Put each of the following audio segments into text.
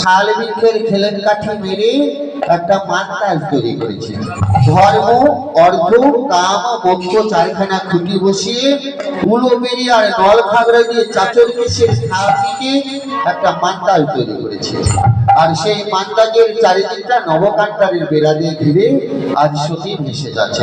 শাল বৃক্ষের খেলেন কাঠি মেরে একটা মান্তাজ তৈরি করেছে। ধর্ম, অর্ধ, কাম মোক্ষ চারখানা খুঁটি বসিয়ে উলো বেরিয়ে আর নল খাগড়া দিয়ে চাচর কেশের সাহায্যে একটা মান্তাজ তৈরি করেছে। আর সেই মান্তাজের চারিদিকটা নবকান্তারের বেড়া দিয়ে ঘিরে আজ সতী ভেসে যাচ্ছে।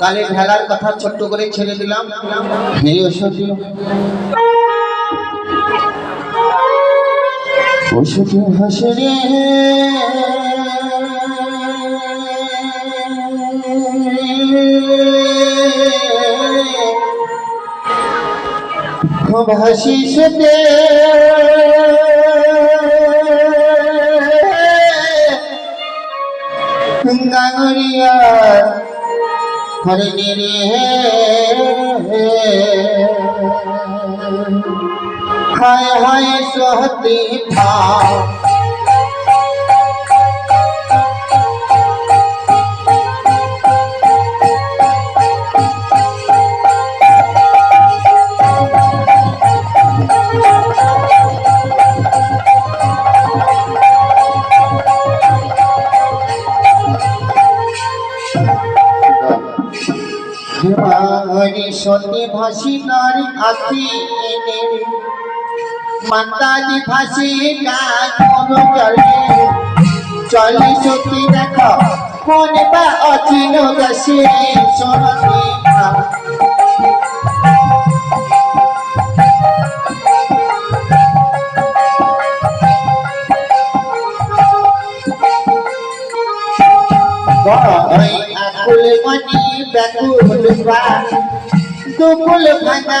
কালে ভেলার কথা ছোট্ট করে ছেড়ে দিলাম। 오시게 하시니. 검하시실 때 금강을이야 다른 일이 হায় হায় সহতি ভাও হিমাহরি সতী ভাসি তার এনে মাতাজি ভাসি গান চলে। চলে সতী দেখ কোন বা অচিন দশে সরতি আকুল মনি ব্যাকুল প্রাণ দুকুল ভাঙা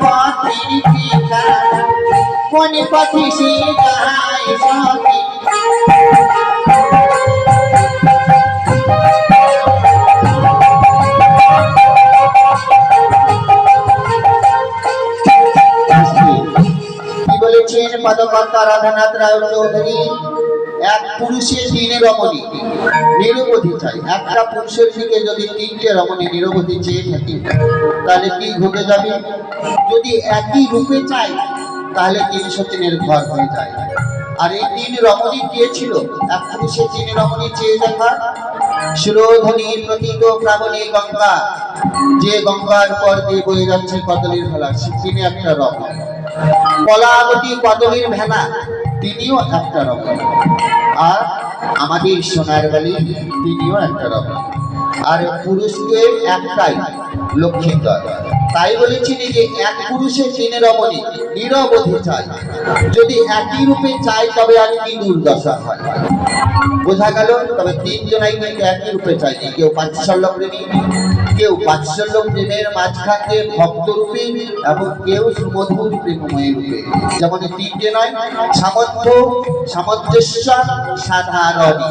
পথির ঠিকানা কোন পথি পদকর্তা রাধানাথ রায় চৌধুরী? এক পুরুষের তিনে রমণী, নিরবধি চাই। একটা পুরুষের দিকে যদি তিনটে রমণী নিরবধি চেয়ে থাকি তাহলে কি ঘটে যাবে? যদি একই রূপে চাই তাহলে তিন সতীনের ঘর হয়ে যায়। আর এই তিন রমণী কে এক পুরুষের তিন রমণী চেয়ে দেখা। সুরধ্বনির প্রতীক প্রাবণী গঙ্গা। যে গঙ্গার পর দিয়ে বয়ে যাচ্ছে কদলীর ভেলা, সে তিনি একটা রমণ। কলাবতী কদলীর ভেলা, তিনিও একটা রকম আর আমাদের সোনার বালি তিনিও একটা রকম আর পুরুষকে একটাই লক্ষ্মীধর তাই বলেছিলি যে এক পুরুষে তিনে রমণী নিরবধি চাই যদি একই রূপে চাই, তবে আর কি দুর্দশা হয়। বোঝা গেল, তবে তিনজনাই কিন্তু একই রূপে চাইনি কেউ বাৎসল্য প্রেমী, কেউ বাৎসল্য প্রেমের মাঝখান দিয়ে ভক্ত রূপে এবং কেউ সুমধুর প্রেমময় রূপে। যেমন তিনটে নয়, সামর্থ্য, সামঞ্জস্য, সাধারণী।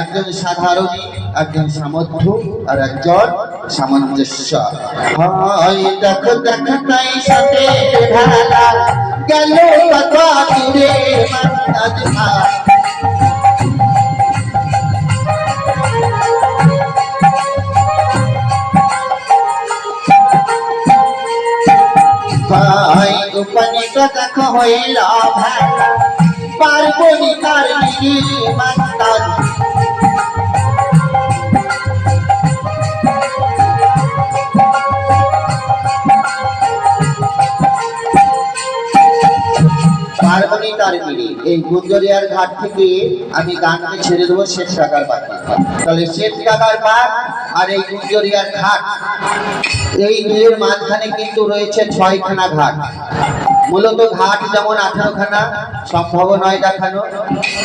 একজন সাধারণী, একজন সামর্থ্য, আর একজন সামঞ্জস্য। হয় দেখো দেখো, তাই সাথে ঢালা গেল কত দূরে ভাই, গোপনে কথা পার্বণী তার নিরি পার্বণী তার নিরি এই গুঞ্জরিয়ার ঘাট থেকে আমি গানকে ছেড়ে দেবো, শেষ টাকার পাখি তাহলে শেষ টাকার পাক আর এই গুঞ্জরিয়ার ঘাট। এই দুয়ের মাঝখানে কিন্তু রয়েছে ছয়খানা ঘাট। মূলত ঘাট যেমন আঠারোখানা সম্ভব নয় দেখানো।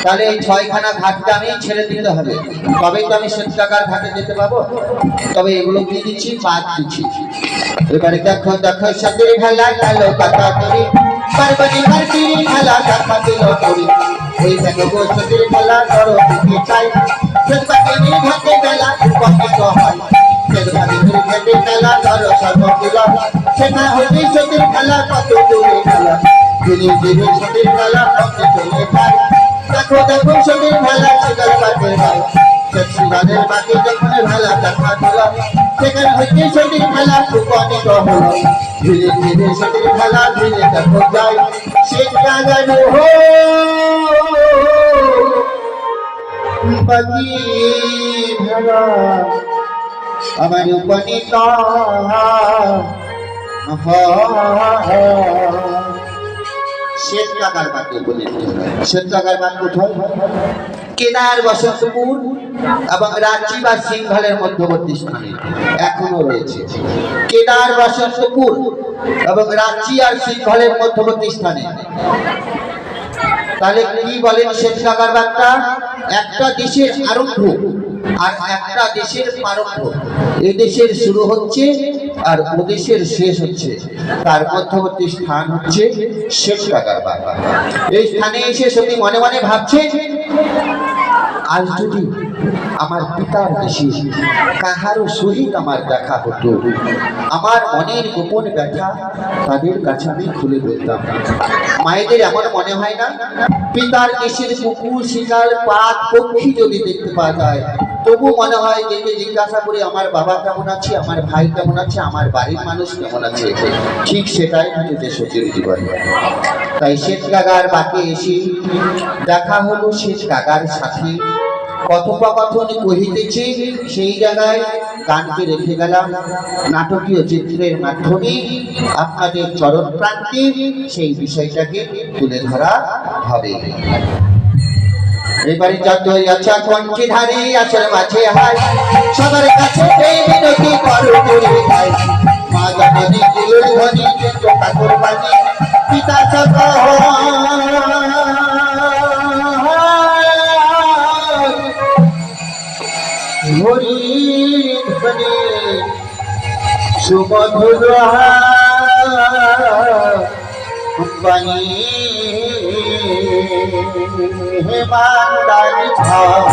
তাহলে এই ছয়খানা ঘাটটা আমি ছেড়ে দিতে হবে। তবেই তো আমি শ্বেতাকার ঘাটে যেতে পাবো। তবে এগুলো কি দিচ্ছি, বাদ দিচ্ছি। এবারে দেখো দেখো, সাথে খেলা খেলো কথা করি পার্বতী পার্টির খেলা দেখা দিল করি এই দেখো সাথে খেলা করো দিকে চাই। শ্বেতাকে ঘাটে বেলা উপস্থিত হয়। শ্বেতাকে ঘাটে বেলা করো সর্বকুল সেটা হইতে সতীর খেলা কত দূরে খেলা ধীরে ধীরে সতীর খেলা কত চলে যায়। দেখো দেখো সতীর খেলা শিকার পাতে যায় শিবাদের মাকে যখন খেলা দেখা দিল সেখানে হইতে সতীর খেলা উপনীত হলো ধীরে ধীরে সতীর খেলা ধীরে দেখো যায় সেটা যেন হো। বাকি ভেলা আমার উপনীত শ্বেত কাকার বাক্য বলে শ্বেত কাকার বাক্য কোথায় কেদার বসন্তপুর এবং রাঁচি বা সিংহলের মধ্যবর্তী স্থানে এখনও রয়েছে। কেদার বসন্তপুর এবং রাঁচি আর সিংহলের মধ্যবর্তী স্থানে। তাহলে কি বলেন শেষ কাকার বার্তা? একটা দেশের আরম্ভ আর একটা দেশের প্রারম্ভ। এ দেশের শুরু হচ্ছে আর ও দেশের শেষ হচ্ছে। তার মধ্যবর্তী স্থান হচ্ছে শেষ কাকার বার্তা এই স্থানে এসে সত্যি মনে মনে ভাবছে, আজ যদি আমার পিতার দেশে কাহারও সহিত আমার দেখা হতো, আমার মনের গোপন ব্যথা তাদের কাছে আমি খুলে বলতাম। মায়েদের এমন মনে হয় না, পিতার দেশের কুকুর শিকার পাত পক্ষী যদি দেখতে পাওয়া যায় তবু মনে হয় দেখে জিজ্ঞাসা করি, আমার বাবা কেমন আছে? আমার ভাই কেমন আছে? আমার বাড়ির মানুষ কেমন আছে? ঠিক সেটাই হচ্ছে সত্যের জীবন তাই শেষ কাকার বাকি এসে দেখা হলো শেষ কাকার সাথে। কথোপকথন কহিতেছে, সেই জায়গায় গানকে রেখে গেলাম। নাটকীয় চিত্রের মাধ্যমে আপনাদের চরণ প্রান্তে সেই বিষয়টাকে তুলে ধরা হবে। এবারে যতই আচ্ছা কঞ্চি ধারে আসর মাঝে হাই। সবার কাছে এই মিনতি করো করে খাই মা জননী ধ্বনি কিন্তু ঠাকুর বাণী, পিতা হরি ধ্বনি, সুমধুর বাণী হেমান্দানি ভাব